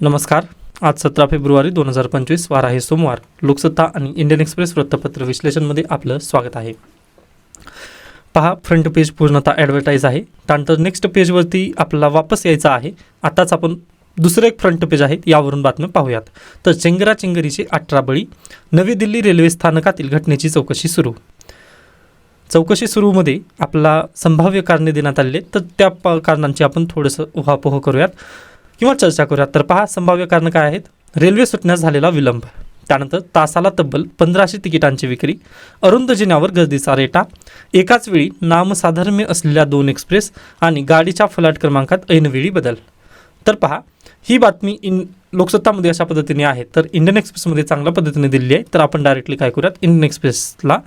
नमस्कार. आज सतरा फेब्रुवारी दोन हजार पंचवीस वार आहे सोमवार. लोकसत्ता आणि इंडियन एक्सप्रेस वृत्तपत्र विश्लेषणमध्ये आपलं स्वागत आहे. पहा फ्रंट पेज पूर्णतः ॲडव्हर्टाईज आहे. त्यानंतर नेक्स्ट पेजवरती आपल्याला वापस यायचं आहे. आताच आपण दुसरं एक फ्रंट पेज आहे यावरून बातम्या पाहूयात. तर चेंगरा चेंगरीचे अठरा बळी नवी दिल्ली रेल्वे स्थानकातील घटनेची चौकशी सुरू. चौकशी सुरूमध्ये आपला संभाव्य कारणे देण्यात आलेले तर त्या प कारणांची आपण थोडंसं उहापोह करूयात. किंवा चर्चा करूयात तर पहा संभाव्य कारणं काय आहेत? रेल्वे सुटण्यास झालेला विलंब. त्यानंतर तासाला तब्बल पंधराशे तिकिटांची विक्री. अरुंद जिन्यावर गर्दीचा रेटा. एकाच वेळी नामसाधर्म्य असलेल्या दोन एक्सप्रेस आणि गाडीच्या फलाट क्रमांकात ऐनवेळी बदल. तर पहा ही बातमी इन लोकसत्तामध्ये अशा पद्धतीने आहे. तर इंडियन एक्सप्रेसमध्ये चांगल्या पद्धतीने दिलेली आहे. तर आपण डायरेक्टली काय करूयात? इंडियन एक्सप्रेसला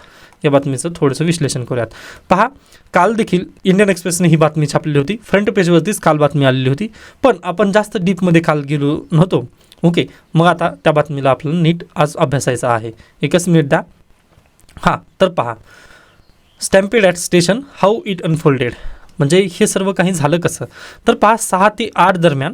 या बातमीचं थोडंसं विश्लेषण करूयात. पहा काल देखील इंडियन एक्सप्रेसने ही बातमी छापलेली होती. फ्रंट पेजवरतीच काल बातमी आलेली होती. पण आपण जास्त डीपमध्ये काल गेलो नव्हतो. ओके मग आता त्या बातमीला आपल्याला नीट आज अभ्यासायचं आहे. एकच मिनिट द्या. हां तर पहा. Stampede at station how it unfolded म्हणजे हे सर्व काही झालं कसं? तर पहा सहा ते आठ दरम्यान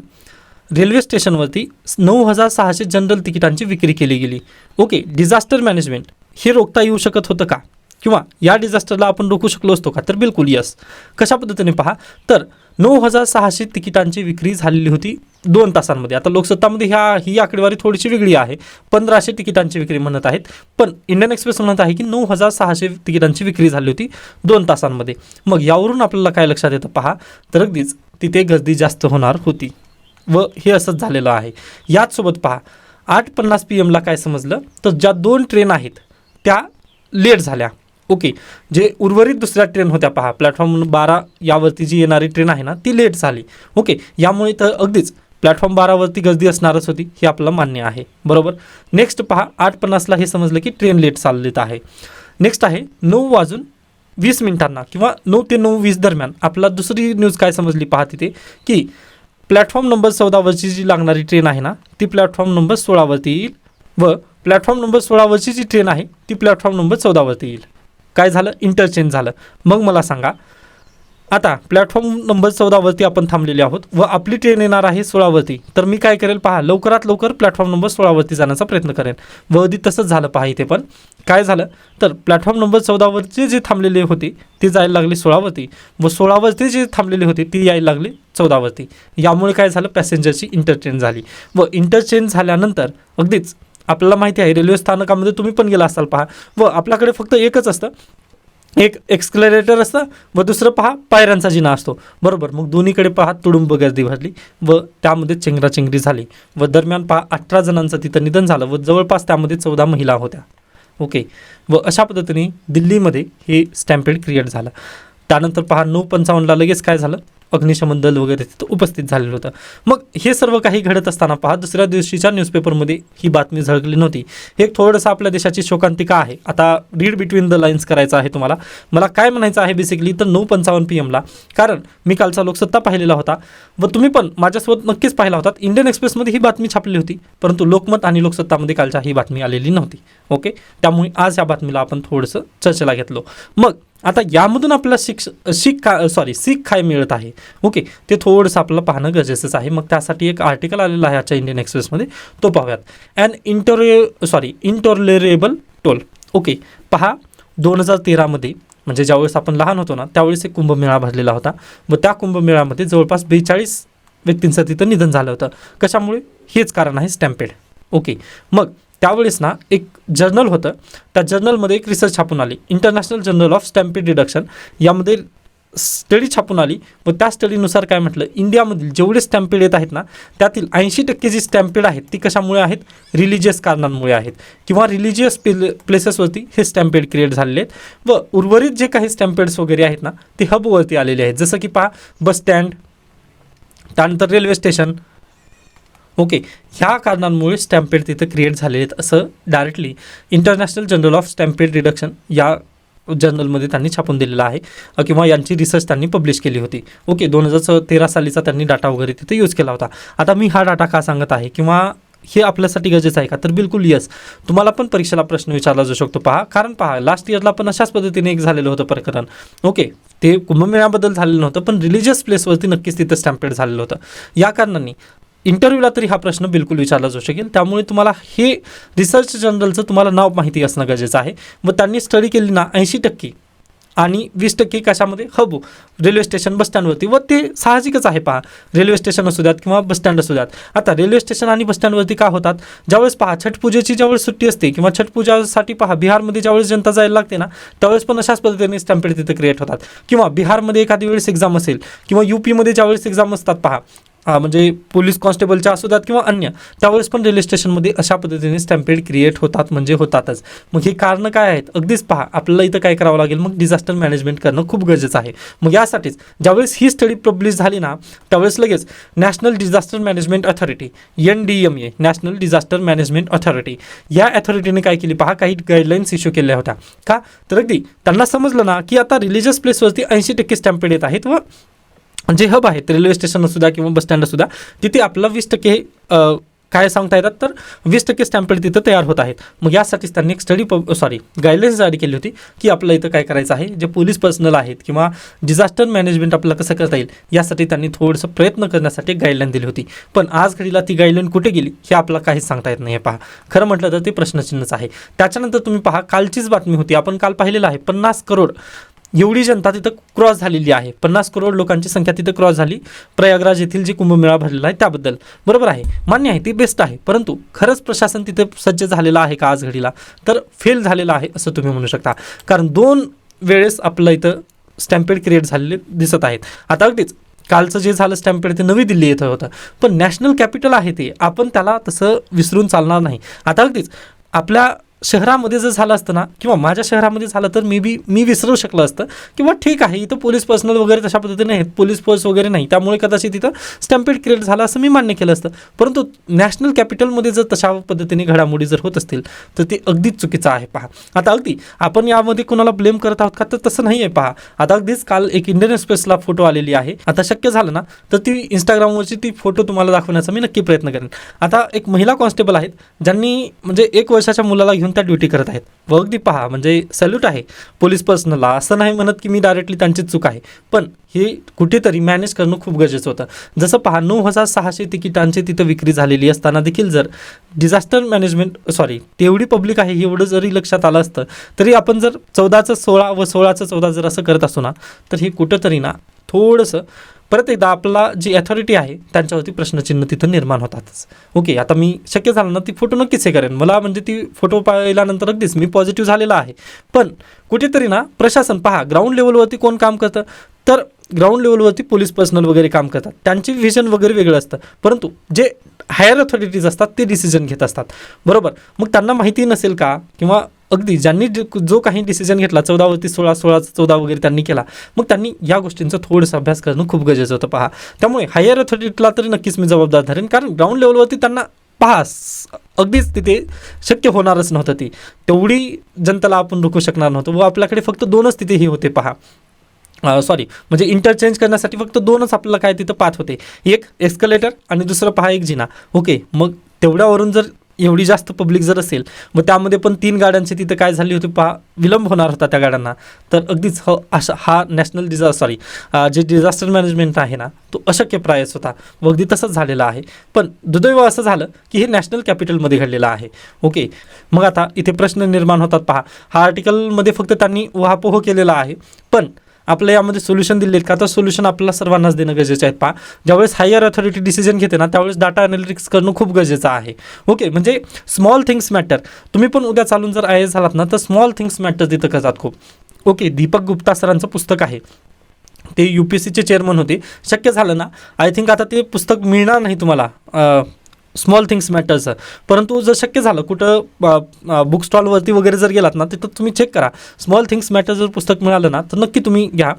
रेल्वे स्टेशनवरती नऊ हजार सहाशे जनरल तिकिटांची विक्री केली गेली. ओके डिझास्टर मॅनेजमेंट हे रोखता येऊ शकत होतं का? किंवा या डिझास्टरला आपण रोखू शकलो असतो का? तर बिलकुल यस कशा पद्धतीने पहा? तर नऊ हजार सहाशे तिकिटांची विक्री झालेली होती दोन तासांमध्ये. आता लोकसत्तामध्ये ह्या ही आकडेवारी थोडीशी वेगळी आहे. पंधराशे तिकिटांची विक्री म्हणत आहेत. पण इंडियन एक्सप्रेस म्हणत आहे की नऊ हजार सहाशे तिकिटांची विक्री झाली होती दोन तासांमध्ये. मग यावरून आपल्याला काय लक्षात येतं पहा? तर अगदीच तिथे गर्दी जास्त होणार होती. व हे असंच झालेलं आहे. याचसोबत पहा आठ पन्नास पी एमला काय समजलं? तर ज्या दोन ट्रेन आहेत त्या लेट झाल्या. ओके. जे उर्वरित दुसऱ्या ट्रेन होत्या पहा प्लॅटफॉर्म बारा यावरती जी येणारी ट्रेन आहे ना ती लेट झाली. ओके. यामुळे तर अगदीच प्लॅटफॉर्म बारावरती गर्दी असणारच होती हे आपलं मान्य आहे. बरोबर? नेक्स्ट पहा आठ पन्नासला हे समजलं की ट्रेन लेट चाललीत आहे. नेक्स्ट आहे नऊ वाजून वीस मिनिटांना किंवा नऊ ते नऊ वीस दरम्यान आपला दुसरी न्यूज काय समजली पहा तिथे? की प्लॅटफॉर्म नंबर चौदावरची जी लागणारी ट्रेन आहे ना ती प्लॅटफॉर्म नंबर सोळावरती येईल व प्लॅटफॉर्म नंबर सोळावरची जी ट्रेन आहे ती प्लॅटफॉर्म नंबर चौदावरती येईल. काय झालं? इंटरचेंज झालं. मग मला सांगा. आता प्लॅटफॉर्म नंबर चौदावरती आपण थांबलेले आहोत व आपली ट्रेन येणार आहे सोळावरती तर मी काय करेल? पहा लवकरात लवकर प्लॅटफॉर्म नंबर सोळावरती जाण्याचा प्रयत्न करेन. व अगदी तसंच झालं पहा इथे पण. काय झालं? तर प्लॅटफॉर्म नंबर चौदावरचे जे थांबलेले होते ते जायला लागले सोळावरती व सोळावरती जे थांबलेले होते ती यायला लागले चौदावरती यामुळे काय झालं? पॅसेंजरची इंटरचेंज झाली. व इंटरचेंज झाल्यानंतर अगदीच आपल्याला माहिती आहे रेल्वे स्थानकामध्ये तुम्ही पण गेला असाल पहा. व आपल्याकडे फक्त एकच असतं. एक एक्सक्लरेटर असतं व दुसरं पहा पायऱ्यांचा जिना असतो. बरोबर. मग दोन्हीकडे पहा तुडुंब गर्दी भरली व त्यामध्ये चेंगराचेंगरी झाली. व दरम्यान पहा अठरा जणांचं तिथं निधन झालं व जवळपास त्यामध्ये चौदा महिला होत्या. ओके. व अशा पद्धतीने दिल्लीमध्ये हे स्टॅम्पेड क्रिएट झालं. त्यानंतर पहा नऊ पंचावन्नला लगेच काय झालं? अग्निशमन दल वगैरे तिथं उपस्थित झालेलं होतं. मग हे सर्व काही घडत असताना पहा दुसऱ्या दिवशीच्या न्यूजपेपरमध्ये ही बातमी झळकली नव्हती. हे एक थोडंसं आपल्या देशाची शोकांतिका आहे. आता रीड बिटवीन द लाईन्स करायचं आहे तुम्हाला. मला काय म्हणायचं आहे बेसिकली तर नऊ पंचावन्न पी एमला कारण मी कालचा लोकसत्ता पाहिलेला होता व तुम्ही पण माझ्यासोबत नक्कीच पाहिला होता. इंडियन एक्सप्रेसमध्ये ही बातमी छापली होती परंतु लोकमत आणि लोकसत्तामध्ये कालच्या ही बातमी आलेली नव्हती. ओके त्यामुळे आज या बातमीला आपण थोडंसं चर्चेला घेतलो. मग आता यामधून आपल्याला शिक्ष शिक का सॉरी सीख काय मिळत आहे? ओके ते थोडंसं आपल्याला पाहणं गरजेचंच आहे. मग त्यासाठी एक आर्टिकल आलेला आहे आजच्या इंडियन एक्सप्रेसमध्ये तो पाहूयात. अँड इंटोरे सॉरी इंटरलेरेबल टोल ओके पहा दोन हजार तेरामध्ये म्हणजे ज्यावेळेस आपण लहान होतो ना त्यावेळेस एक कुंभमेळा भरलेला होता. व त्या कुंभमेळ्यामध्ये जवळपास बेचाळीस व्यक्तींचं तिथं निधन झालं होतं. कशामुळे? हेच कारण आहे स्टॅम्पेड ओके मग त्यावेळेस ना एक जर्नल होतं. त्या जर्नलमध्ये एक रिसर्च छापून आली. International journal of stampede reduction यामध्ये स्टडी छापून आली. व त्या स्टडीनुसार काय म्हटलं? इंडियामधील जेवढे स्टॅम्पेड येत आहेत ना त्यातील ऐंशी टक्के जी स्टॅम्पेड आहेत ती कशामुळे आहेत? रिलिजियस कारणांमुळे आहेत. किंवा रिलिजियस प्ले प्लेसेसवरती हे स्टॅम्पेड क्रिएट झालेले आहेत. व उर्वरित जे काही स्टॅम्पेड्स वगैरे आहेत ना ते हबवरती आलेले आहेत. जसं की पहा बस स्टँड त्यानंतर रेल्वे स्टेशन ओके ह्या कारणांमुळे स्टॅम्पेड तिथं क्रिएट झालेले आहेत असं directly international journal of stampede reduction या जर्नलमध्ये त्यांनी छापून दिलेलं आहे किंवा यांची रिसर्च त्यांनी पब्लिश केली होती. ओके दोन हजार तेरा सालीचा त्यांनी डाटा वगैरे तिथे यूज केला होता. आता मी हा डाटा का सांगत आहे? किंवा हे आपल्यासाठी गरजेचं आहे का? तर बिलकुल यस तुम्हाला पण परीक्षेला प्रश्न विचारला जाऊ शकतो. पहा कारण पहा लास्ट इयरला पण अशाच पद्धतीने एक झालेलं होतं प्रकरण. ओके ते कुंभमेळ्याबद्दल झालेलं नव्हतं पण रिलिजियस प्लेसवरती नक्कीच तिथं स्टॅम्पेड झालेलं होतं. या कारणाने इंटरव्ह्यूला तरी हा प्रश्न बिलकुल विचारला जाऊ शकेल. त्यामुळे तुम्हाला हे रिसर्च जनरलचं तुम्हाला नाव माहिती असणं गरजेचं आहे. व त्यांनी स्टडी केली ना ऐंशी टक्के आणि वीस टक्के कशामध्ये? हब. रेल्वे स्टेशन बसस्टँडवरती व ते साहजिकच आहे पहा. रेल्वे स्टेशन असू द्यात किंवा बसस्टँड असू द्यात. आता रेल्वे स्टेशन आणि बसस्टँडवरती का होतात? ज्यावेळेस पहा छठ पूजेची ज्यावेळेस सुट्टी असते किंवा छठ पूजासाठी पहा बिहारमध्ये ज्यावेळेस जनता जायला लागते ना त्यावेळेस पण अशाच पद्धतीने स्टॅम्पेड तिथे क्रिएट होतात. किंवा बिहारमध्ये एखादी वेळेस एक्झाम असेल किंवा यू पीमध्ये ज्यावेळेस एक्झाम असतात पहा म्हणजे पोलीस कॉन्स्टेबलच्या असू द्यात किंवा अन्य त्यावेळेस पण रेल्वे स्टेशनमध्ये अशा पद्धतीने स्टॅम्पेड क्रिएट होतात म्हणजे होतातच. मग ही कारणं काय आहेत? अगदीच पहा आपल्याला इथं काय करावं लागेल? मग डिझास्टर मॅनेजमेंट करणं खूप गरजेचं आहे. मग यासाठीच ज्यावेळेस ही स्टडी पब्लिश झाली ना त्यावेळेस लगेच national disaster management authority N D M A national disaster management authority या अथॉरिटीने काय केली पहा? काही गाईडलाईन्स इश्यू केल्या होत्या. का? तर अगदी त्यांना समजलं ना की आता रिलिजियस प्लेसवरती ऐंशी टक्के स्टॅम्पेड येत आहेत व जे हब आहेत रेल्वे स्टेशन सुद्धा किंवा बस स्टँड सुद्धा तिथे आपलं वीस टक्के काय सांगता येतात तर वीस टक्के स्टॅम्पेड तिथं तयार होत आहेत. मग यासाठीच त्यांनी एक स्टडी प सॉरी गाईडलाईन्स जारी केली होती की आपलं इथं काय करायचं आहे जे पोलीस पर्सनल आहेत किंवा डिझास्टर मॅनेजमेंट आपल्याला कसं करता येईल यासाठी त्यांनी थोडंसं प्रयत्न करण्यासाठी गाईडलाईन दिली होती. पण आज घडीला ती गाईडलाईन कुठे गेली हे आपल्याला काहीच सांगता येत नाही आहे पहा. खरं म्हटलं तर ते प्रश्नचिन्हच आहे. त्याच्यानंतर तुम्ही पहा कालचीच बातमी होती. आपण काल पाहिलेलं आहे पन्नास करोड एवढी जनता तिथं क्रॉस झालेली आहे. पन्नास करोड लोकांची संख्या तिथं क्रॉस झाली. प्रयागराज येथील जे कुंभमेळा भरलेला आहे त्याबद्दल. बरोबर आहे. मान्य आहे ती बेस्ट आहे. परंतु खरंच प्रशासन तिथे सज्ज झालेलं आहे का आज घडीला? तर फेल झालेलं आहे असं तुम्ही म्हणू शकता. कारण दोन वेळेस आपलं इथं स्टॅम्पेड क्रिएट झालेले दिसत आहेत. आता अगदीच कालचं जे झालं स्टॅम्पेड ते नवी दिल्ली येतं होतं. पण नॅशनल कॅपिटल आहे ते. आपण त्याला तसं विसरून चालणार नाही. आता अगदीच आपल्या शहरामध्ये जर झालं असतं ना किंवा माझ्या शहरामध्ये झालं तर मे बी मी विसरू शकलं असतं किंवा ठीक आहे इथं पोलीस पर्सनल वगैरे तशा पद्धतीने आहेत पोलीस फोर्स वगैरे नाही त्यामुळे कदाचित तिथं स्टॅम्पेड क्रिएट झालं असं मी मान्य केलं असतं. परंतु नॅशनल कॅपिटलमध्ये जर तशा पद्धतीने घडामोडी जर होत असतील तर ते अगदीच चुकीचं आहे पहा. आता अगदी आपण यामध्ये कोणाला ब्लेम करत आहोत का तर तसं नाही आहे पहा. आता अगदीच काल एक इंडियन एक्सप्रेसला फोटो आलेली आहे. आता शक्य झालं ना तर ती इंस्टाग्रामवरची ती फोटो तुम्हाला दाखवण्याचा मी नक्की प्रयत्न करेन. आता एक महिला कॉन्स्टेबल आहेत ज्यांनी म्हणजे एक वर्षाच्या मुलाला घेऊन त्या ड्युटी करत आहेत. व अगदी पहा म्हणजे सॅल्यूट आहे. पोलीस पर्सनलला असं नाही म्हणत की मी डायरेक्टली त्यांचीच चूक आहे. पण हे कुठेतरी मॅनेज करणं खूप गरजेचं होतं. जसं पहा नऊ हजार सहाशे तिकिटांची तिथं विक्री झालेली असताना देखील जर डिझास्टर मॅनेजमेंट सॉरी तेवढी पब्लिक आहे एवढं जरी लक्षात आलं असतं तरी आपण जर चौदाचं सोळा व सोळाचं चौदा जर असं करत असू ना तर हे कुठंतरी ना थोडंसं परत एकदा आपला जी अथॉरिटी आहे त्यांच्यावरती प्रश्नचिन्ह तिथं निर्माण होतातच. ओके आता मी शक्य झालं ना ती फोटो नक्कीच हे करेन. मला म्हणजे ती फोटो पाहिल्यानंतर अगदीच मी पॉझिटिव्ह झालेला आहे. पण कुठेतरी ना प्रशासन पहा ग्राउंड लेवलवरती कोण काम करतं? तर ग्राउंड लेवलवरती पोलीस पर्सनल वगैरे काम करतात. त्यांचे व्हिजन वगैरे वेगळं असतं. परंतु जे हायर अथॉरिटीज असतात ते डिसिजन घेत असतात. बरोबर? मग त्यांना माहिती नसेल का? किंवा अगदी ज्यांनी जो काही डिसिजन घेतला चौदावरती सोळा सोळा चौदा वगैरे त्यांनी केला मग त्यांनी या गोष्टींचा थोडंसं अभ्यास करणं खूप गरजेचं होतं पहा. त्यामुळे हायर अथॉरिटीला तरी नक्कीच मी जबाबदार धरेन कारण ग्राउंड लेवलवरती त्यांना पहा अगदीच तिथे शक्य होणारच नव्हतं ती. तेवढी जनतेला आपण रोखू शकणार नव्हतो व आपल्याकडे फक्त दोनच तिथे हे होते पहा. सॉरी म्हणजे इंटरचेंज करण्यासाठी फक्त दोनच आपल्याला काय तिथं पाथ होते. एक एस्कलेटर आणि दुसरं पहा एक जिना. ओके मग तेवढ्यावरून जर एवढी जास्त पब्लिक जर असेल मग त्यामध्ये पण तीन गाड्यांचे तिथं काय झाली होती पहा विलंब होणार होता त्या गाड्यांना. तर अगदीच ह अशा हा नॅशनल डिझा सॉरी जे डिझास्टर मॅनेजमेंट आहे ना तो अशक्य प्रायस होता व अगदी तसंच झालेला आहे. पण दुर्दैव असं झालं की हे नॅशनल कॅपिटलमध्ये घडलेलं आहे. ओके मग आता इथे प्रश्न निर्माण होतात पहा. हा आर्टिकलमध्ये फक्त त्यांनी वाहपोह केलेला आहे. पण आपल्या यामध्ये सोल्युशन दिले आहेत का? तर सोल्युशन आपल्याला सर्वांनाच देणं गरजेचं आहे. पहा ज्यावेळेस हायर अथॉरिटी डिसिजन घेते ना त्यावेळेस डाटा अनालिटिक्स करणं खूप गरजेचं आहे. ओके म्हणजे स्मॉल थिंग्स मॅटर तुम्ही पण उद्या चालून जर आय एस झालात ना तर स्मॉल थिंग्स मॅटर तिथं करतात खूप. ओके दीपक गुप्ता सरांचं पुस्तक आहे. ते यू पी एस सीचे चेअरमन होते. शक्य झालं ना? आय थिंक आता ते पुस्तक मिळणार नाही तुम्हाला. स्मॉल थिंग्स मॅटर्स परंतु जर शक्य झालं कुठं बुक स्टॉलवरती वगैरे जर गेलात ना तिथं तुम्ही चेक करा. स्मॉल थिंग्स मॅटर जर पुस्तक मिळालं ना तर नक्की तुम्ही घ्या.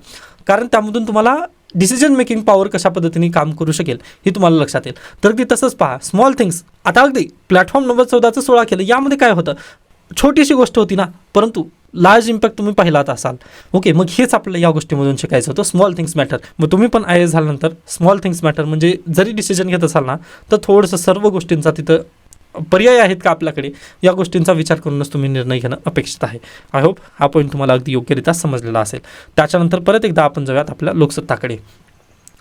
कारण त्यामधून तुम्हाला डिसिजन मेकिंग पॉवर कशा पद्धतीने काम करू शकेल हे तुम्हाला लक्षात येईल. तर ती तसंच पहा स्मॉल थिंग्स आता अगदी प्लॅटफॉर्म नंबर चौदाचं सोळा केलं यामध्ये काय होतं? छोटीशी गोष्ट होती ना परंतु लार्ज इम्पॅक्ट तुम्ही पाहिलात असाल. ओके मग हेच आपल्याला या गोष्टीमधून शिकायचं होतं. स्मॉल थिंग्स मॅटर मग तुम्ही पण आय एस झाल्यानंतर स्मॉल थिंग्स मॅटर म्हणजे जरी डिसिजन घेत असाल ना तर थोडंसं सर्व गोष्टींचा तिथं पर्याय आहेत का आपल्याकडे? या गोष्टींचा विचार करूनच तुम्ही निर्णय घेणं अपेक्षित आहे. आय होप हा पॉईंट तुम्हाला अगदी योग्यरित्या समजलेला असेल. त्याच्यानंतर परत एकदा आपण जाऊयात आपल्या लोकसत्ताकडे.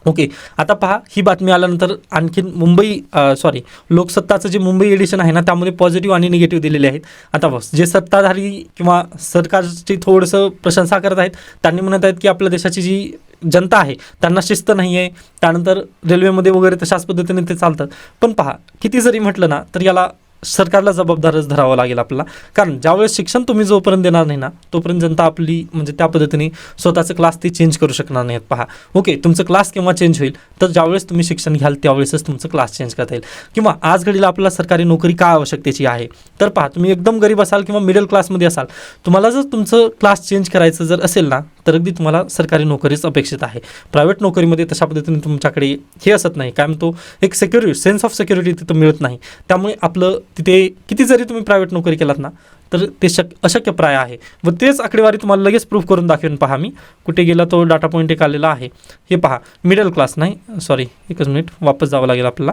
ओके आता पहा ही बातमी आल्यानंतर आणखीन मुंबई सॉरी लोकसत्ताचं जे मुंबई एडिशन आहे ना त्यामध्ये पॉझिटिव्ह आणि निगेटिव्ह दिलेले आहेत. आता बस जे सत्ताधारी किंवा सरकारची थोडंसं प्रशंसा करत आहेत त्यांनी म्हणत आहेत की आपल्या देशाची जी जनता आहे त्यांना शिस्त नाही आहे त्यानंतर रेल्वेमध्ये वगैरे तशाच पद्धतीने ते चालतं पण पहा किती जरी म्हटलं ना तर याला सरकारला जबाबदारच धरावं लागेल आपल्याला. कारण ज्यावेळेस शिक्षण तुम्ही जोपर्यंत देणार नाही ना तोपर्यंत जनता आपली म्हणजे त्या पद्धतीने स्वतःचं क्लास ती चेंज करू शकणार नाहीत. पहा. ओके तुमचं क्लास केव्हा चेंज होईल? तर ज्यावेळेस तुम्ही शिक्षण घ्याल त्यावेळेसच तुमचं क्लास चेंज करता येईल. किंवा आज घडीला आपल्याला सरकारी नोकरी का आवश्यकतेची आहे? तर पहा तुम्ही एकदम गरीब असाल किंवा मिडल क्लासमध्ये असाल तुम्हाला जर तुमचं क्लास चेंज करायचं जर असेल ना तर अगदी तुम्हाला सरकारी नोकरीच अपेक्षित आहे. प्रायव्हेट नोकरीमध्ये तशा पद्धतीने तुमच्याकडे हे असत नाही. काय म्हणतो? एक सेक्युरिटी सेन्स ऑफ सिक्युरिटी तिथं मिळत नाही. त्यामुळे आपलं तिथे किती जरी तुम्ही प्रायव्हेट नोकरी केलात ना तर ते शक अशक्य प्राय आहे. व तेच आकडेवारी तुम्हाला लगेच प्रूफ करून दाखवेन. पहा मी. कुठे गेला तो डाटा पॉईंट एक आलेला आहे. हे पहा. मिडल क्लास नाही. सॉरी एकच मिनिट वापस जावं लागेल आपल्याला.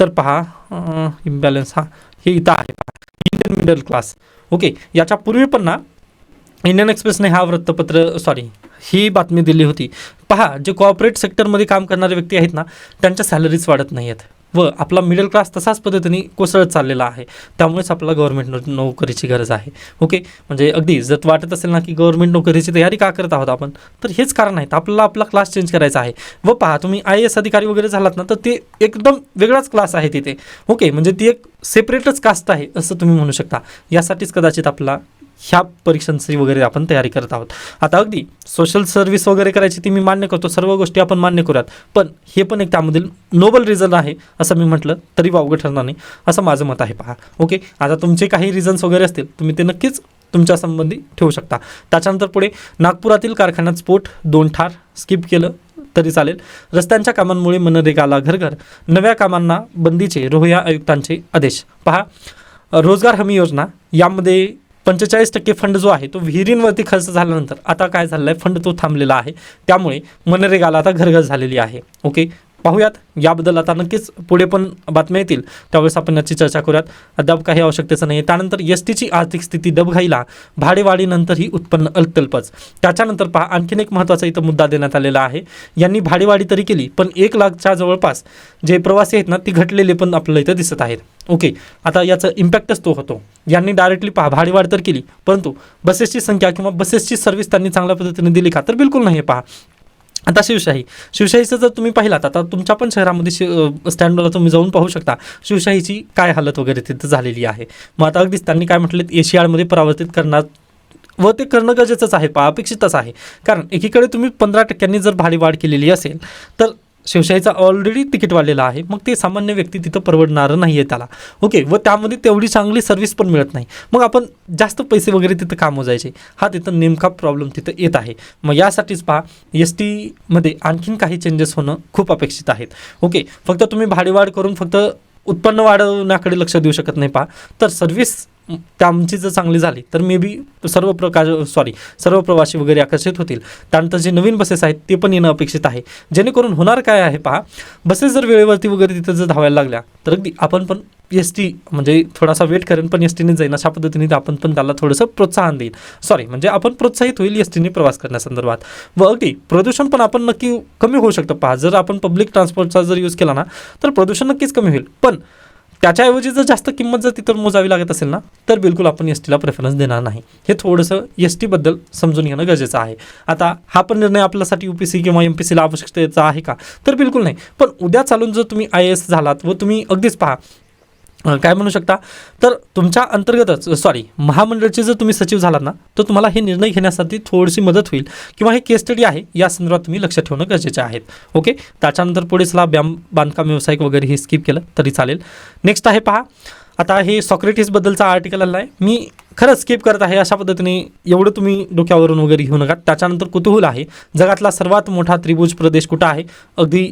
तर पहा इम्बॅलन्स हा. हे इथं आहे. पहा इंडियन मिडल क्लास ओके याच्या पूर्वी पण ना इंडियन एक्सप्रेसने हा वृत्तपत्र सॉरी ही बातमी दिली होती. पहा जे कॉर्पोरेट सेक्टरमध्ये काम करणारे व्यक्ती आहेत ना त्यांच्या सॅलरीज वाढत नाही आहेत व आपला मिडल क्लास तसाच पद्धतीने कोसळत चाललेला आहे. त्यामुळेच आपल्याला गव्हर्मेंट नो नोकरीची गरज आहे. ओके म्हणजे अगदी जर वाटत असेल ना की गव्हर्मेंट नोकरीची तयारी का करत आहोत आपण तर हेच कारण आहे. आपल्याला आपला क्लास चेंज करायचा आहे. व पहा तुम्ही आय एस अधिकारी वगैरे झालात ना तर ते एकदम वेगळाच क्लास आहे तिथे. ओके म्हणजे ती एक सेपरेटच कास्ट आहे असं तुम्ही म्हणू शकता. यासाठीच कदाचित आपला ह्या परीक्षांची वगैरे आपण तयारी करत आहोत. आता अगदी सोशल सर्व्हिस वगैरे करायची ती मी मान्य करतो. सर्व गोष्टी आपण मान्य करूयात. पण हे पण एक त्यामधील नोबल रिझन आहे असं मी म्हटलं तरी वावगं ठरणार नाही. असं माझं मत आहे पहा. ओके आता तुमचे काही रिझन्स वगैरे असतील तुम्ही ते नक्कीच तुमच्या संबंधी ठेवू शकता. त्याच्यानंतर पुढे नागपुरातील कारखान्यात स्फोट दोन ठार स्किप केलं तरी चालेल. रस्त्यांच्या कामांमुळे मनरेगाला घरघर. नव्या कामांना बंदीचे रोहया आयुक्तांचे आदेश. पहा रोजगार हमी योजना यामध्ये पंचेचाळीस टक्के फंड जो आहे तो विहिरींवरती खर्च झाल्यानंतर आता काय झालेला आहे फंड तो थांबलेला आहे. त्यामुळे मनरेगाला आता घरघर झालेली आहे. ओके? पाहूयात. याबद्दल आता नक्कीच पुढे पण बातम्या येतील. त्यावेळेस आपण याची चर्चा करूयात. अद्याप काही आवश्यकतेचं नाही आहे त्यानंतर एस टीची आर्थिक स्थिती दबघाईला भाडेवाढीनंतरही उत्पन्न अल्पतल्पच त्याच्यानंतर पहा आणखीन एक महत्त्वाचा इथं मुद्दा देण्यात आलेला आहे. यांनी भाडेवाढी तरी केली पण एक लाखच्या जवळपास जे प्रवासी आहेत ना ती घटलेले पण आपल्याला इथं दिसत आहेत. ओके आता याचा इम्पॅक्टच तो होतो. यांनी डायरेक्टली पहा भाडेवाढ तर केली परंतु बसेसची संख्या किंवा बसेसची सर्व्हिस त्यांनी चांगल्या पद्धतीने दिली का? तर बिलकुल नाही पहा. आता शिवशाही. शिवशाहीचं जर तुम्ही पाहिलात आता तुमच्या पण शहरामध्ये शि स्टँडला तुम्ही जाऊन पाहू शकता शिवशाहीची काय हालत वगैरे तिथं झालेली आहे. मग आता अगदीच त्यांनी काय म्हटले एशियाडमध्ये परावर्तित करणार व ते करणं गरजेचंच आहे पा अपेक्षितच आहे. कारण एकीकडे तुम्ही पंधरा टक्क्यांनी जर भाडी वाढ केलेली असेल तर शिवशाहीचा ऑलरेडी तिकीट वाढलेलं आहे. मग ते सामान्य व्यक्ती तिथं परवडणारं नाही आहे त्याला. ओके व त्यामध्ये तेवढी चांगली सर्व्हिस पण मिळत नाही. मग आपण जास्त पैसे वगैरे तिथं का मोजायचे हा तिथं नेमका प्रॉब्लेम तिथं येत आहे. मग यासाठीच पहा एस टीमध्ये आणखीन काही चेंजेस होणं खूप अपेक्षित आहेत. ओके फक्त तुम्ही भाडेवाढ करून फक्त उत्पन्न वाढवण्याकडे लक्ष देऊ शकत नाही पहा. तर सर्व्हिस त्यांची जर चांगली झाली तर मे बी सर्व प्रकार सॉरी सर्व प्रवासी वगैरे आकर्षित होतील. त्यानंतर जे नवीन बसेस आहेत ते पण येणं अपेक्षित आहे. जेणेकरून होणार काय आहे पहा. बसेस जर वेळेवरती वगैरे तिथं जर धावायला लागल्या तर अगदी आपण पण एस टी म्हणजे थोडासा वेट करेन पण एस टीने जाईन अशा पद्धतीने आपण पण त्याला थोडंसं प्रोत्साहन देईल सॉरी म्हणजे आपण प्रोत्साहित होईल एस टीने प्रवास करण्यासंदर्भात व अगदी प्रदूषण पण आपण नक्की कमी होऊ शकतं. पहा जर आपण पब्लिक ट्रान्सपोर्टचा जर यूज केला ना तर प्रदूषण नक्कीच कमी होईल. पण त्याच्याऐवजी जर जास्त किंमत जर तिथं मोजावी लागत असेल ना तर बिलकुल आपण एस टीला प्रेफरन्स देणार नाही. हे थोडंसं एस टीबद्दल समजून घेणं गरजेचं आहे. आता हा पण निर्णय आपल्यासाठी यू पी सी किंवा एम पी सीला आवश्यकतेचा आहे का? तर बिलकुल नाही. पण उद्या चालून जर तुम्ही आय एस झालात व तुम्ही अगदीच पहा काय म्हणू शकता? तर तुमच्या अंतर्गतच सॉरी महामंडळाचे जर तुम्ही सचिव झालात ना तर तुम्हाला हे निर्णय घेण्यासाठी थोडीशी मदत होईल. किंवा हे केस स्टडी आहे या संदर्भात तुम्ही लक्ष ठेवणं गरजेचे आहेत ओके त्याच्यानंतर पुढे चला ब्याम बांधकाम व्यावसायिक वगैरे हे स्किप केलं तरी चालेल. नेक्स्ट आहे पहा आता हे सॉक्रेटिसबद्दलचा आर्टिकल आला आहे. मी खरंच स्किप करत आहे अशा पद्धतीने एवढं तुम्ही डोक्यावरून वगैरे घेऊ नका. त्याच्यानंतर कुतूहल आहे जगातला सर्वात मोठा त्रिभुज प्रदेश कुठं आहे? अगदी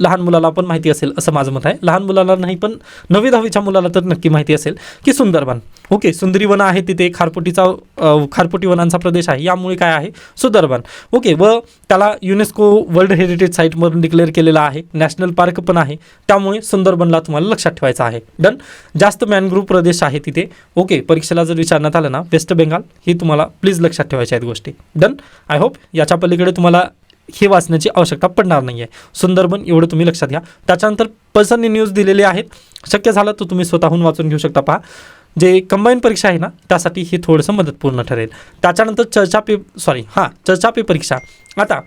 लहान मुलाला पण माहिती असेल असं माझं मत आहे. लहान मुलाला नाही पण नवी दहावीच्या मुलाला तर नक्की माहिती असेल की सुंदरबन ओके सुंदरी वन आहे तिथे खारपोटीचा खारपुटी खारपोटी वनांचा प्रदेश आहे. यामुळे काय आहे? सुंदरबन ओके व त्याला युनेस्को वर्ल्ड हेरिटेज साईटमधून डिक्लेअर केलेला आहे. नॅशनल पार्क पण आहे. त्यामुळे सुंदरबनला तुम्हाला लक्षात ठेवायचं आहे. डन. जास्त मॅनग्रूव्ह प्रदेश आहे तिथे. ओके परीक्षेला जर विचारण्यात आलं ना वेस्ट बेंगाल ही तुम्हाला प्लीज लक्षात ठेवायच्या आहेत गोष्टी. डन. आय होप याच्या पलीकडे तुम्हाला हे वाचण्याची आवश्यकता पडणार नाही आहे सुंदरबन एवढं तुम्ही लक्षात घ्या. त्याच्यानंतर पर्सननी न्यूज दिलेले आहेत. शक्य झालं तर तुम्ही स्वतःहून वाचून घेऊ शकता. पहा. जे कंबाईन परीक्षा आहे ना त्यासाठी हे थोडंसं मदतपूर्ण ठरेल. त्याच्यानंतर चर्चा पे सॉरी हां चर्चा पे परीक्षा. आता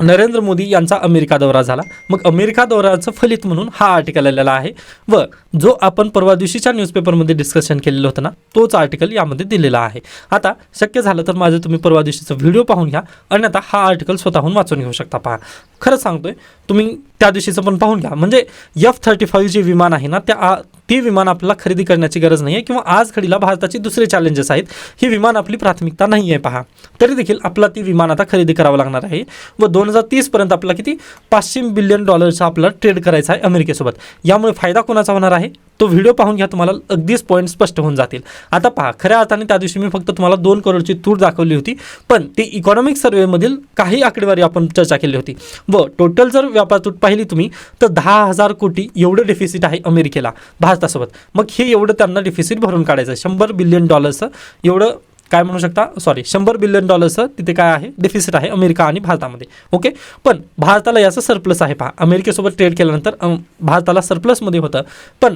नरेंद्र मोदी यांचा अमेरिका दौरा झाला. मग अमेरिका दौऱ्याचं फलित म्हणून हा आर्टिकल आलेला आहे व जो आपण परवा दिवशीच्या न्यूजपेपरमध्ये डिस्कशन केलेलं होतं ना तोच आर्टिकल यामध्ये दिलेला आहे. आता शक्य झालं तर माझं तुम्ही परवा दिवशीचा व्हिडिओ पाहून घ्या आणि आता हा आर्टिकल स्वतःहून वाचून घेऊ शकता. पहा. खरंच सांगतोय तुम्ही त्या दिवशीचं पण पाहून घ्या. म्हणजे एफ थर्टी फाईव्ह जे विमान आहे ना त्या आ- ती विमान आपल्याला खरेदी करण्याची गरज नाही आहे किंवा आज घडीला भारताची दुसरे चॅलेंजेस आहेत. ही विमान आपली प्राथमिकता नाही आहे पहा. तरी देखील आपला ती विमान आता खरेदी करावं लागणार आहे व दोन दोन हजार तीसपर्यंत आपला किती? पाचशे बिलियन डॉलरचा आपला ट्रेड करायचा आहे अमेरिकेसोबत. यामुळे फायदा कोणाचा होणार आहे? तो व्हिडिओ पाहून घ्या तुम्हाला अगदीच पॉईंट स्पष्ट होऊन जातील. आता पहा खऱ्या अर्थाने त्या दिवशी मी फक्त तुम्हाला दोन करोडची तूर दाखवली होती पण ती इकॉनॉमिक सर्वेमधील काही आकडेवारी आपण चर्चा केली होती. व टोटल जर व्यापार तूट पाहिली तुम्ही तर दहा हजार कोटी एवढं डेफिसिट आहे अमेरिकेला भारतासोबत. मग हे एवढं त्यांना डेफिसिट भरून काढायचं आहे. शंभर बिलियन डॉलर्सचं एवढं काय म्हणू शकता? सॉरी शंभर बिलियन डॉलर्सचं तिथे काय आहे? डेफिसिट आहे अमेरिका आणि भारतामध्ये. ओके पण भारताला याचं सरप्लस आहे पहा. अमेरिकेसोबत ट्रेड केल्यानंतर भारताला सरप्लसमध्ये होतं. पण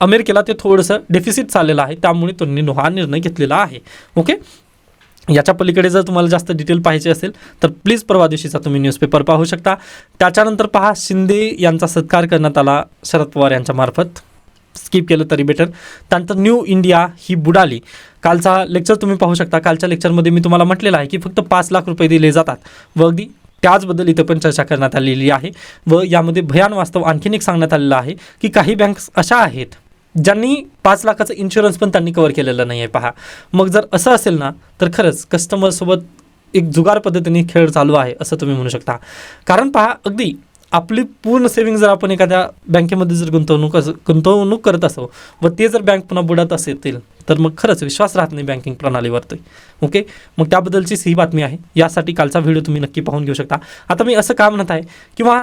अमेरिकेला ते थोडंसं डेफिसिट चाललेलं आहे. त्यामुळे त्यांनी हा निर्णय घेतलेला आहे. ओके याच्या पलीकडे जर तुम्हाला जास्त डिटेल पाहिजे असेल तर प्लीज परवा दिवशीचा तुम्ही न्यूजपेपर पाहू शकता. त्याच्यानंतर पहा शिंदे यांचा सत्कार करण्यात आला शरद पवार यांच्या मार्फत. स्किप केलं तरी बेटर त्यानंतर न्यू इंडिया ही बुडाली. कालचा लेक्चर तुम्ही पाहू शकता. कालच्या लेक्चरमध्ये मी तुम्हाला म्हटलेलं आहे की फक्त पाच लाख रुपये दिले जातात. व अगदी त्याचबद्दल इथं पण चर्चा करण्यात आलेली आहे. व यामध्ये भयान वास्तव आणखीन एक सांगण्यात आलेलं आहे की काही बँक्स अशा आहेत ज्यांनी पाच लाखाचं इन्शुरन्स पण त्यांनी कव्हर केलेलं नाही आहे पहा मग जर असं असेल ना तर खरंच कस्टमरसोबत एक जुगार पद्धतीने खेळ चालू आहे असं तुम्ही म्हणू शकता. कारण पहा अगदी आपली पूर्ण सेविंग जर आपण एखाद्या बँकेमध्ये जर गुंतवणूक गुंतवणूक करत असो व ते जर बँक पुन्हा बुडत असेल तर मग खरंच विश्वास राहत नाही बँकिंग प्रणालीवरती. ओके? मग त्याबद्दलचीच ही बातमी आहे. यासाठी कालचा व्हिडिओ तुम्ही नक्की पाहून घेऊ शकता. आता मी असं का म्हणत आहे किंवा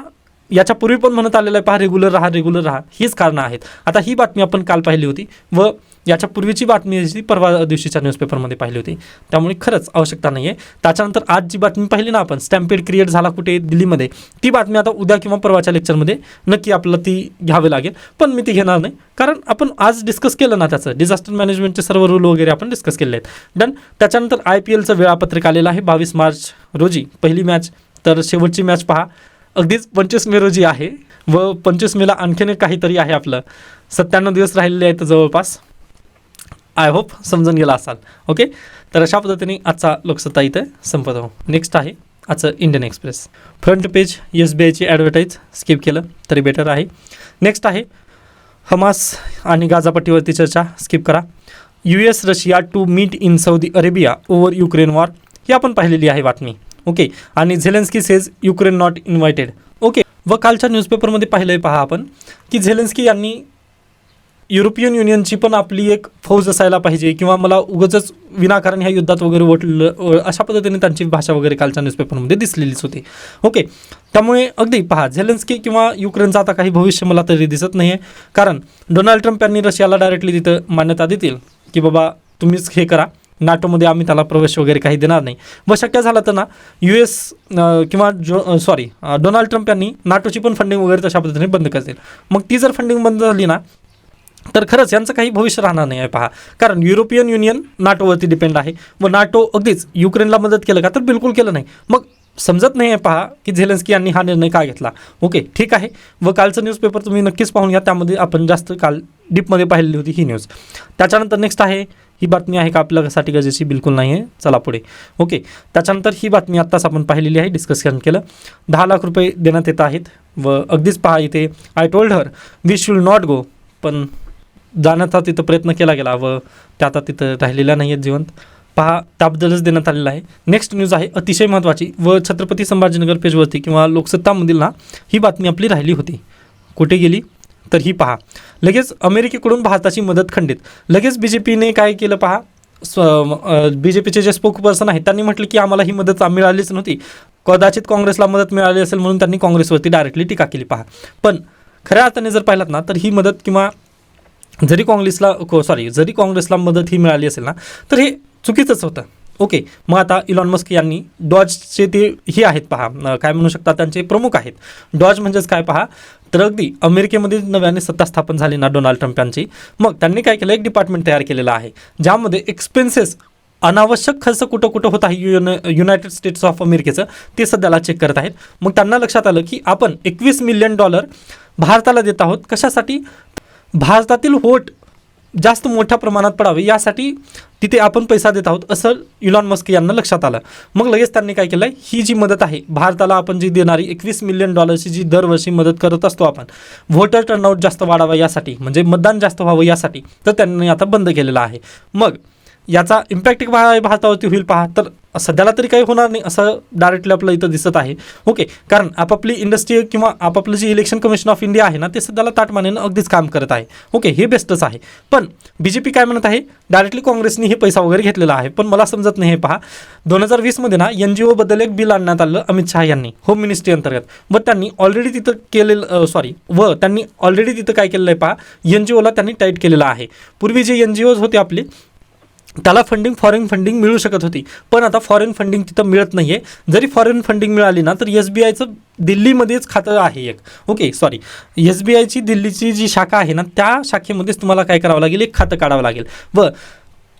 याच्यापूर्वी पण म्हणत आलेलं आहे पहा रेग्युलर राहा रेग्युलर राहा हीच कारणं आहेत. आता ही बातमी आपण काल पाहिली होती व याच्या पूर्वीची बातमी जी परवा दिवशीच्या न्यूजपेपरमध्ये पाहिली होती. त्यामुळे खरंच आवश्यकता नाही आहे त्याच्यानंतर आज जी बातमी पाहिली ना आपण स्टॅम्पेड क्रिएट झाला कुठे दिल्लीमध्ये ती बातमी आता उद्या किंवा परवाच्या लेक्चरमध्ये नक्की आपल्याला ती घ्यावी लागेल. पण मी ती घेणार नाही. कारण आपण आज डिस्कस केलं ना त्याचं डिझास्टर मॅनेजमेंटचे सर्व रूल वगैरे आपण डिस्कस केले आहेत. डन त्याच्यानंतर आय पी एलचं वेळापत्रक आलेलं आहे बावीस मार्च रोजी. पहिली मॅच तर शेवटची मॅच पहा. अगदीच पंचवीस मे रोजी आहे. व पंचवीस मेला आणखीन एक काहीतरी आहे आपलं. सत्त्याण्णव दिवस राहिलेले आहेत जवळपास. आय होप समजून गेला असाल. ओके तर अशा पद्धतीने आजचा लोकसत्ता इथं संपत हो. नेक्स्ट आहे आजचं Indian express front page S B आयची ॲडव्हर्टाईज स्किप केलं तरी बेटर आहे. नेक्स्ट आहे हमास आणि गाझापट्टीवरती चर्चा स्किप करा. U S Russia to meet in Saudi Arabia over Ukraine war ही आपण पाहिलेली आहे बातमी. ओके आणि Zelensky says Ukraine not invited okay व कालच्या न्यूजपेपरमध्ये पाहिलं आहे पहा आपण की झेलेन्स्की यांनी युरोपियन युनियनची पण आपली एक फौज असायला पाहिजे किंवा मला उगच विनाकारण ह्या युद्धात वगैरे ओटलं अशा पद्धतीने त्यांची भाषा वगैरे कालच्या न्यूजपेपरमध्ये दिसलेलीच होती. ओके त्यामुळे अगदी पहा झेलेन्स्की किंवा युक्रेनचं आता काही भविष्य मला तरी दिसत नाही आहे कारण डोनाल्ड ट्रम्प यांनी रशियाला डायरेक्टली तिथं मान्यता देतील की बाबा तुम्हीच हे करा. नाटोमध्ये आम्ही त्याला प्रवेश वगैरे काही देणार नाही. व शक्य झालं तर ना यू एस किंवा जो सॉरी डोनाल्ड ट्रम्प यांनी नाटोची पण फंडिंग वगैरे तशा पद्धतीने बंद करतील. मग ती जर फंडिंग बंद झाली ना तर खरंच यांचं काही भविष्य राहणार नाही आहे पहा. कारण युरोपियन युनियन नाटोवरती डिपेंड आहे. व नाटो अगदीच युक्रेनला मदत केलं का तर बिलकुल केलं नाही. मग समजत नाही आहे पहा की झेलेन्स्की यांनी हा निर्णय का घेतला. ओके ठीक आहे. व कालचं न्यूजपेपर तुम्ही नक्कीच पाहून घ्या. त्यामध्ये आपण जास्त काल डीपमध्ये पाहिलेली होती ही न्यूज त्याच्यानंतर नेक्स्ट आहे. ही बातमी आहे का आपल्यासाठी गरजेची? बिलकुल नाही आहे. चला पुढे. ओके त्याच्यानंतर ही बातमी आत्ताच आपण पाहिलेली आहे. डिस्कशन केलं. दहा लाख रुपये देण्यात येत आहेत. व अगदीच पहा इथे I told her we should not go पण जाण्याचा तिथं प्रयत्न केला गेला. व त्या आता तिथं राहिलेल्या नाही आहेत जिवंत. पहा त्याबद्दलच देण्यात आलेला आहे. नेक्स्ट न्यूज आहे अतिशय महत्त्वाची व छत्रपती संभाजीनगर पेजवरती किंवा लोकसत्तामधील ना ही बातमी आपली राहिली होती. कुठे गेली? तर ही पहा. लगेच अमेरिकेकडून भारताची मदत खंडित. लगेच बी जे पीने काय केलं पहा? स्व बी जे पीचे जे स्पोक पर्सन आहेत त्यांनी म्हटलं की आम्हाला ही मदत मिळालीच नव्हती. कदाचित काँग्रेसला मदत मिळाली असेल म्हणून त्यांनी काँग्रेसवरती डायरेक्टली टीका केली पहा. पण खऱ्या अर्थाने जर पाहिलात ना तर ही मदत किंवा जरी काँग्रेसला सॉरी जरी काँग्रेसला मदत ही मिळाली असेल ना तर हे चुकीचंच होतं. ओके मग आता इलॉन मस्क यांनी डॉजचे ते हे आहेत पहा काय म्हणू शकता त्यांचे प्रमुख आहेत. डॉज म्हणजेच काय पहा तर अगदी अमेरिकेमध्ये नव्याने सत्ता स्थापन झाली ना डोनाल्ड ट्रम्प यांची. मग त्यांनी काय केलं एक डिपार्टमेंट तयार केलेलं आहे ज्यामध्ये एक्सपेन्सेस अनावश्यक खर्च कुठं कुठं होत आहे युन युनायटेड स्टेट्स ऑफ अमेरिकेचं ते सध्याला चेक करत आहेत. मग त्यांना लक्षात आलं की आपण एकवीस मिलियन डॉलर भारताला देत आहोत कशासाठी? भारतातील वोट जास्त मोठ्या प्रमाणात पडावे यासाठी तिथे आपण पैसा देत आहोत असं इलॉन मस्क यांना लक्षात आलं. मग लगेच त्यांनी काय केलं ही जी मदत आहे भारताला आपण जी देणारी एकवीस मिलियन डॉलरची जी दरवर्षी मदत करत असतो आपण व्होटर टर्नआउट जास्त वाढावा यासाठी म्हणजे मतदान जास्त व्हावं यासाठी तर त्यांनी आता बंद केलेलं आहे. मग याचा इम्पॅक्ट भारतावरती होईल पहा. तर सध्याला तरी काही होणार नाही असं डायरेक्टली आपलं इथं दिसत आहे. ओके कारण आपापली इंडस्ट्री किंवा आपापलं जे इलेक्शन कमिशन ऑफ इंडिया आहे ना ते सध्याला ताटमानेनं अगदीच काम करत आहे. ओके हे बेस्टच आहे. पण बी जे पी काय म्हणत आहे? डायरेक्टली काँग्रेसने हे पैसा वगैरे घेतलेला आहे. पण मला समजत नाही हे पहा. दोन हजार वीसमध्ये ना एन जी ओबद्दल एक बिल आणण्यात आलं अमित शहा यांनी होम मिनिस्ट्री अंतर्गत. व त्यांनी ऑलरेडी तिथं केलेलं सॉरी व त्यांनी ऑलरेडी तिथं काय केलेलं आहे पहा? एन जी ओला त्यांनी टाईट केलेलं आहे. पूर्वी जे एन जी ओज होते आपले त्याला फंडिंग फॉरेन फंडिंग मिळू शकत होती. पण आता फॉरेन फंडिंग तिथं मिळत नाही आहे जरी फॉरेन फंडिंग मिळाली ना तर एस बी आयचं दिल्लीमध्येच खातं आहे एक. ओके सॉरी एस बी आयची दिल्लीची जी शाखा आहे ना त्या शाखेमध्येच तुम्हाला काय करावं लागेल? एक खातं काढावं लागेल. व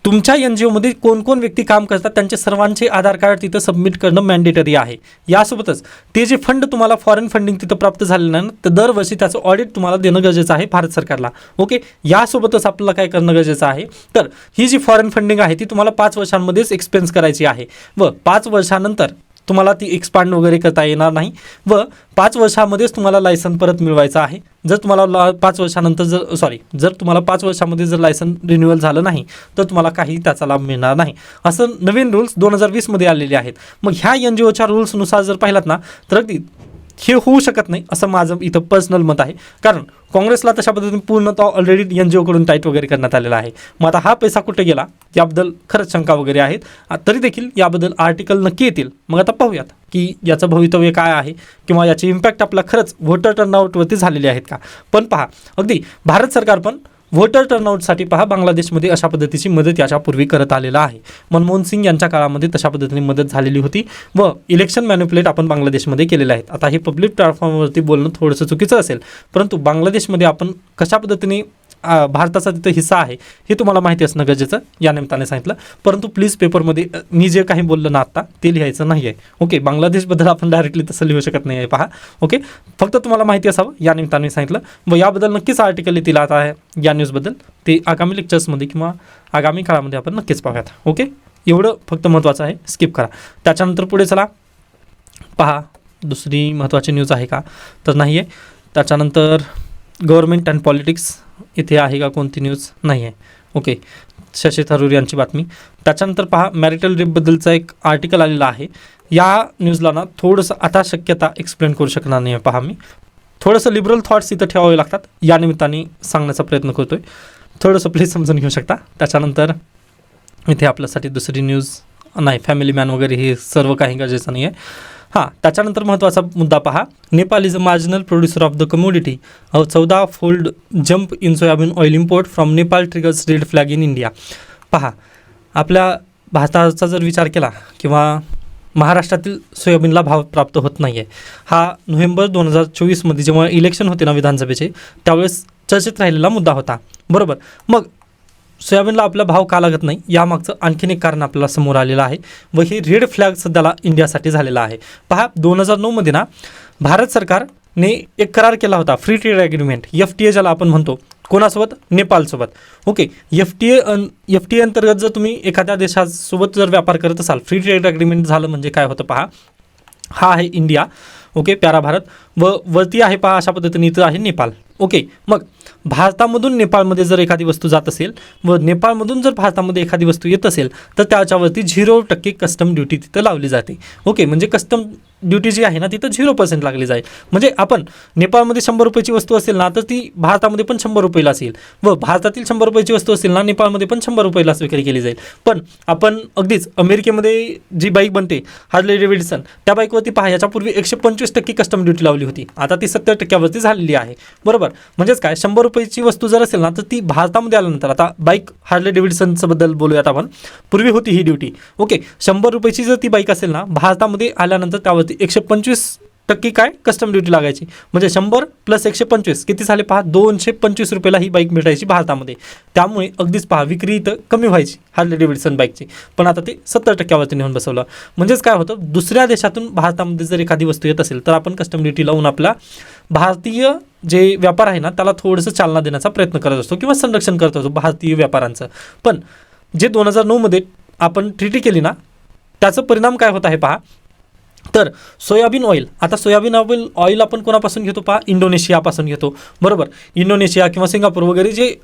तुमच्या एन जी ओमध्ये कोण कोण व्यक्ती काम करतात त्यांचे सर्वांचे आधार कार्ड तिथं सबमिट करणं मॅन्डेटरी आहे. यासोबतच ते जे फंड तुम्हाला फॉरेन फंडिंग तिथं प्राप्त झालेलं आहे ना तर दरवर्षी त्याचं ऑडिट तुम्हाला देणं गरजेचं आहे भारत सरकारला. ओके यासोबतच आपल्याला काय करणं गरजेचं आहे? तर ही जी फॉरेन फंडिंग आहे ती तुम्हाला पाच वर्षांमध्येच एक्सपेन्स करायची आहे. व पाच वर्षानंतर तुम्हाला ती एक्सपांड वगैरे करता येणार नाही. व पाच वर्षामध्येच तुम्हाला लायसन परत मिळवायचं आहे. जर तुम्हाला ला पाच वर्षानंतर जर सॉरी जर तुम्हाला पाच वर्षामध्ये जर लायसन रिन्युअल झालं नाही तर तुम्हाला काही त्याचा लाभ मिळणार नाही. असं नवीन रूल्स दोन हजार वीसमध्ये आलेले आहेत. मग ह्या एन जी ओच्या रूल्सनुसार जर पाहिलात ना तर अगदी हे होऊ शकत नाही असं माझं इथं पर्सनल मत आहे. कारण काँग्रेसला तशा पद्धतीने पूर्णतः ऑलरेडी एन जी ओकडून टाईट वगैरे करण्यात आलेला आहे. मग आता हा पैसा कुठे गेला? याबद्दल खरंच शंका वगैरे आहेत. तरी देखील याबद्दल आर्टिकल नक्की येतील. मग आता पाहूयात की याचं भवितव्य काय आहे किंवा याचे इम्पॅक्ट आपला खरंच व्होटर टर्नआउटवरती झालेले आहेत का? पण पहा अगदी भारत सरकार पण व्होटर टर्नआउटसाठी पहा बांगलादेशमध्ये अशा पद्धतीची मदत याच्यापूर्वी करत आलेला आहे. मनमोहन सिंग यांच्या काळामध्ये तशा पद्धतीने मदत झालेली होती व इलेक्शन मॅन्युप्युलेट आपण बांगलादेशमध्ये केलेले आहेत आता हे पब्लिक प्लॅटफॉर्मवरती बोलणं थोडंसं चुकीचं असेल परंतु बांगलादेशमध्ये आपण कशा पद्धतीने भारताचा तिथं हिस्सा आहे हे तुम्हाला माहिती असणं गरजेचं या निमित्ताने सांगितलं. परंतु प्लीज पेपरमध्ये मी जे काही बोललो ना आत्ता ते लिहायचं नाही आहे ओके बांगलादेशबद्दल आपण डायरेक्टली तसं लिहू शकत नाही आहे पहा. ओके फक्त तुम्हाला माहिती असावं या निमित्ताने सांगितलं. व याबद्दल नक्कीच आर्टिकल येतील आता आहे या न्यूजबद्दल ते आगामी लेक्चर्समध्ये किंवा आगामी काळामध्ये आपण नक्कीच पाहूयात. ओके एवढं फक्त महत्त्वाचं आहे स्किप करा. त्याच्यानंतर पुढे चला. पहा दुसरी महत्त्वाची न्यूज आहे का? तर नाही आहे त्याच्यानंतर गव्हर्मेंट अँड पॉलिटिक्स इथे आहे का कोणती न्यूज नाही आहे ओके शशी थरूर यांची बातमी. त्याच्यानंतर पहा मॅरिटल रेपबद्दलचा एक आर्टिकल आलेला आहे. या न्यूजला ना थोडंसं आता शक्यता एक्सप्लेन करू शकणार नाही आहे पहा मी. थोडंसं लिबरल थॉट्स इथं ठेवावे लागतात. या निमित्ताने सांगण्याचा प्रयत्न करतो आहे थोडंसं प्लीज समजून घेऊ शकता. त्याच्यानंतर इथे आपल्यासाठी दुसरी न्यूज नाही फॅमिली मॅन वगैरे हे सर्व काही गरजेचं नाही आहे हां त्याच्यानंतर महत्त्वाचा मुद्दा पहा. Nepal is a marginal producer of the commodity a चौदा fold jump in soybean oil import from Nepal triggers red flag in India पहा आपल्या भारताचा जर विचार केला किंवा महाराष्ट्रातील सोयाबीनला भाव प्राप्त होत नाही आहे हा नोव्हेंबर दोन हजार चोवीसमध्ये जेव्हा इलेक्शन होते ना विधानसभेचे त्यावेळेस चर्चेत राहिलेला मुद्दा होता. बरोबर? मग सोयाबीनला आपला भाव का लागत नाही? यामागचं आणखीन एक कारण आपल्याला समोर आलेलं आहे व हे रेड फ्लॅग सध्याला इंडियासाठी झालेला आहे. पहा दोन हजार नऊमध्ये ना भारत सरकारने एक करार केला होता free trade agreement F T A ज्याला आपण म्हणतो कोणासोबत? नेपाळसोबत okay F T A F T A अंतर्गत जर तुम्ही एखाद्या देशासोबत जर व्यापार करत असाल फ्री ट्रेड ॲग्रीमेंट झालं म्हणजे काय होतं पहा? हा आहे इंडिया ओके प्यारा भारत व वरती आहे पहा अशा पद्धतीने इथं आहे नेपाळ ओके मग भारतामधून नेपाळमध्ये जर एखादी वस्तू जात असेल व नेपाळमधून जर भारतामध्ये एखादी वस्तू येत असेल तर त्याच्यावरती झिरो टक्के कस्टम ड्युटी तिथं लावली जाते. ओके म्हणजे कस्टम ड्युटी जी आहे ना तिथं झिरो पर्सेंट लागली जाईल. म्हणजे आपण नेपाळमध्ये शंभर रुपयाची वस्तू असेल ना तर ती भारतामध्ये पण शंभर रुपयाला असेल. व भारतातील शंभर रुपयाची वस्तू असेल ना नेपाळमध्ये पण शंभर रुपयेला विक्री केली जाईल. पण आपण अगदीच अमेरिकेमध्ये जी बाईक बनते हार्ले डेव्हिडसन त्या बाईकवरती पहा याच्यापूर्वी एकशे पंचवीस टक्के कस्टम ड्युटी लावली होती. आता ती सत्तर टक्क्यावरती झालेली आहे. बरोबर? म्हणजेच काय? शंभर रुपयाची वस्तू जर असेल ना तर ती भारतामध्ये आल्यानंतर आता बाईक हार्ले डेव्हिडसनचं बद्दल बोलूयात आपण. पूर्वी होती ही ड्युटी ओके शंभर रुपयाची जर ती बाईक असेल ना भारतामध्ये आल्यानंतर त्यावरती एकशे पंचवीस टक्के काय कस्टम ड्युटी लागायची. म्हणजे शंभर प्लस एकशे पंचवीस किती झाले पहा? दोनशे पंचवीस रुपयाला ही बाईक मिळायची भारतामध्ये. त्यामुळे अगदीच पहा विक्री इथं कमी व्हायची हार्ले डेव्हिडसन बाईकची पण आता ते सत्तर टक्क्यावरती नेऊन बसवलं. म्हणजेच काय होतं? दुसऱ्या देशातून भारतामध्ये जर एखादी वस्तू येत असेल तर आपण कस्टम ड्युटी लावून आपला भारतीय जे व्यापार आहे ना त्याला थोडंसं चालना देण्याचा प्रयत्न करत असतो किंवा संरक्षण करत असतो भारतीय व्यापारांचं. पण जे दोन हजार नऊमध्ये आपण ट्रिटी केली ना त्याचं परिणाम काय होत आहे पहा. तर सोयाबीन ऑइल आता सोयाबीन ऑइल ऑइल आपण कोणापासून घेतो पहा? इंडोनेशियापासून घेतो. बरोबर? इंडोनेशिया किंवा सिंगापूर वगैरे जे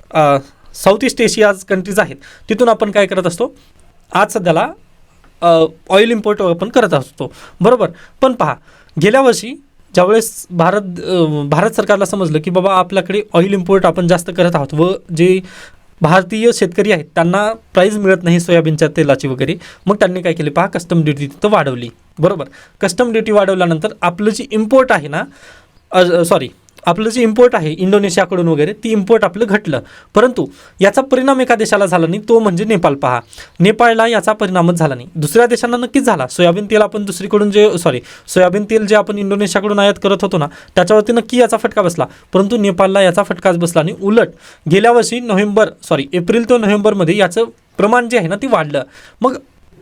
साऊथ ईस्ट एशिया कंट्रीज आहेत तिथून आपण काय करत असतो? आज सध्याला ऑइल इम्पोर्ट आपण करत असतो. बरोबर? पण पहा गेल्या वर्षी ज्यावेळेस भारत भारत सरकारला समजलं की बाबा आपल्याकडे ऑइल इम्पोर्ट आपण जास्त करत आहोत व जे भारतीय शेतकरी आहेत त्यांना प्राईज मिळत नाही सोयाबीनच्या तेलाची वगैरे मग त्यांनी काय केले? पहा कस्टम ड्युटी तिथं वाढवली. बरोबर. कस्टम ड्युटी वाढवल्यानंतर आपलं जी इम्पोर्ट आहे ना सॉरी आपलं जे इम्पोर्ट आहे इंडोनेशियाकडून वगैरे ती इम्पोर्ट आपलं घटलं. परंतु याचा परिणाम एका देशाला झाला नाही तो म्हणजे नेपाळ. पहा नेपाळला याचा परिणामच झाला नाही. दुसऱ्या देशांना नक्कीच झाला. सोयाबीन तेल आपण दुसरीकडून जे सॉरी सोयाबीन तेल जे आपण इंडोनेशियाकडून आयात करत होतो ना त्याच्यावरती नक्की याचा फटका बसला. परंतु नेपाळला याचा फटकाच बसला आणि उलट गेल्या वर्षी नोव्हेंबर सॉरी एप्रिल ते नोव्हेंबरमध्ये याचं प्रमाण जे आहे ना ते वाढलं. मग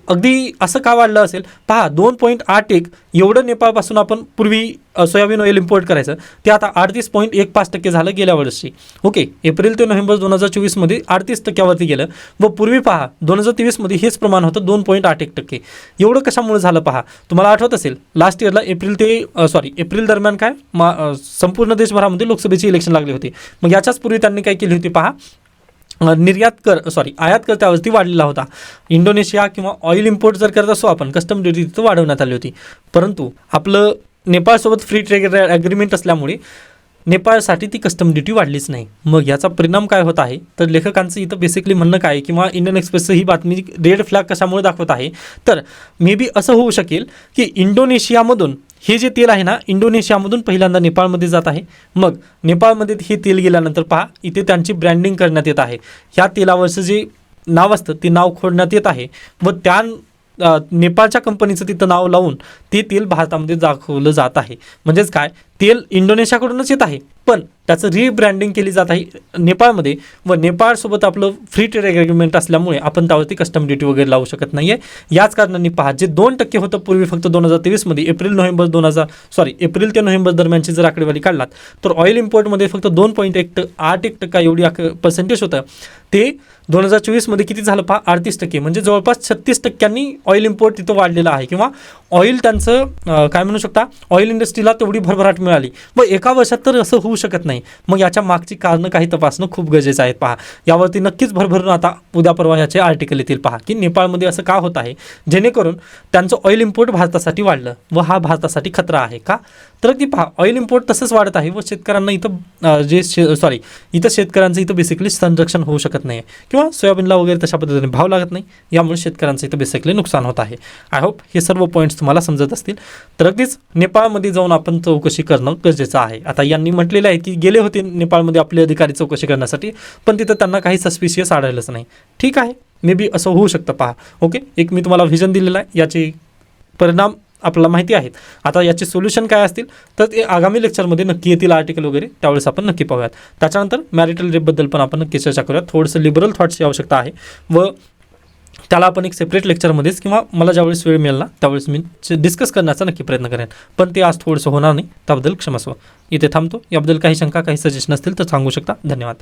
अगदी असं का वाढलं असेल? पहा दोन पॉईंट आठ एक एवढं नेपाळपासून आपण पूर्वी सोयाबीन ऑइल इम्पोर्ट करायचं. ते आता अडतीस पॉईंट एक पाच टक्के झालं गेल्या वर्षी. ओके एप्रिल ते नोव्हेंबर दोन हजार चोवीसमध्ये अडतीस टक्क्यावरती गेलं. व पूर्वी पहा दोन हजार तेवीसमध्ये हेच प्रमाण होतं दोन पॉईंट आठ एक टक्के. एवढं कशामुळे झालं पहा? तुम्हाला आठवत असेल लास्ट इयरला एप्रिल ते सॉरी एप्रिल दरम्यान काय? मा संपूर्ण देशभरामध्ये लोकसभेची इलेक्शन लागली होती. मग याच्याच पूर्वी त्यांनी काय केली होती पहा? निर्यात कर सॉरी आयात कर त्यावरती वाढलेला होता. इंडोनेशिया किंवा ऑइल इम्पोर्ट जर करत असो आपण कस्टम ड्युटी तिथं वाढवण्यात आली होती. परंतु आपलं नेपाळसोबत फ्री ट्रेड ॲग्रीमेंट असल्यामुळे नेपाळसाठी ती कस्टम ड्युटी वाढलीच नाही. मग याचा परिणाम काय होत आहे? तर लेखकांचं इथं बेसिकली म्हणणं काय आहे किंवा इंडियन एक्सप्रेसचं ही बातमी रेड फ्लॅग कशामुळे दाखवत आहे? तर मे बी असं होऊ शकेल की इंडोनेशियामधून हे जे तेल आहे ना इंडोनेशियामधून पहिल्यांदा नेपाळमध्ये जात आहे. मग नेपाळमध्ये हे तेल गेल्यानंतर पहा इथे त्यांची ब्रँडिंग करण्यात येत आहे. ह्या तेलावरचं जे नाव असतं ते नाव खोडण्यात येत आहे. व त्या नेपाळच्या कंपनीचं तिथं नाव लावून ते तेल भारतामध्ये दाखवलं जात आहे. म्हणजेच काय? तेल इंडोनेशियाकडूनच येत आहे. पण त्याचं रिब्रँडिंग केली जात आहे नेपाळमध्ये व नेपाळसोबत आपलं फ्री ट्रेड ॲग्रीमेंट असल्यामुळे आपण त्यावरती कस्टम ड्युटी वगैरे लावू शकत नाही आहे याच कारणाने पहा जे दोन टक्के होतं पूर्वी फक्त दोन हजार तेवीसमध्ये एप्रिल नोव्हेंबर दोन हजार सॉरी एप्रिल ते नोव्हेंबर दरम्यानची जर आकडेवारी काढलात तर ऑइल इम्पोर्टमध्ये फक्त दोन पॉईंट एक आठ एक टक्का एवढी आक पर्सेंटेज होतं. ते दोन हजार चोवीसमध्ये किती झालं पहा? अडतीस टक्के. म्हणजे जवळपास छत्तीस टक्क्यांनी ऑइल इम्पोर्ट तिथं वाढलेलं आहे. किंवा ऑइल त्यांचं काय म्हणू शकता? ऑइल इंडस्ट्रीला तेवढी भरभराट मिळाली. व एका वर्षात तर असं होऊ शकत नाही. मग याच्या मागची कारणं काही तपासणं खूप गरजेचं आहे पहा. यावरती नक्कीच भरभरून आता उद्या परवा याचे आर्टिकल येतील पहा की नेपाळमध्ये असं का होत आहे? जेणेकरून त्यांचं ऑइल इम्पोर्ट भारतासाठी वाढलं व हा भारतासाठी खतरा आहे का? तर ती पहा ऑइल इम्पोर्ट तसंच वाढत आहे व शेतकऱ्यांना इथं जे शे सॉरी इथं शेतकऱ्यांचं इथं बेसिकली संरक्षण होऊ शकत नाही. किंवा सोयाबीनला वगैरे तशा पद्धतीने भाव लागत नाही. यामुळे शेतकऱ्यांचं इथं बेसिकली नुकसान होत आहे. आय होप हे सर्व पॉईंट्स तुम्हाला समजत असतील. तर अगदीच नेपाळमध्ये जाऊन आपण चौकशी करणं गरजेचं आहे. आता यांनी म्हटलेलं आहे की गेले होते नेपाळमध्ये आपले अधिकारी चौकशी करण्यासाठी पण तिथं त्यांना काही सस्पिशियस आढळलंच नाही. ठीक आहे मे बी असं होऊ शकतं पहा. ओके एक मी तुम्हाला व्हिजन दिलेला आहे. याचे परिणाम आपल्याला माहिती आहेत. आता याचे सोल्युशन काय असतील? तर ते आगामी लेक्चरमध्ये नक्की येतील आर्टिकल वगैरे. त्यावेळेस आपण नक्की पाहूयात. त्याच्यानंतर मॅरिटल रेपबद्दल पण आपण नक्की चर्चा करूयात. थोडंसं लिबरल थॉट्सची आवश्यकता आहे. व त्याला आपण एक सेपरेट लेक्चरमध्येच किंवा मला ज्यावेळेस वेळ मिळेल ना त्यावेळेस मी डिस्कस करण्याचा नक्की प्रयत्न करेन. पण ते आज थोडंसं होणार नाही. त्याबद्दल क्षमस्व इथे थांबतो. याबद्दल काही शंका काही सजेशन असतील तर सांगू शकता. धन्यवाद.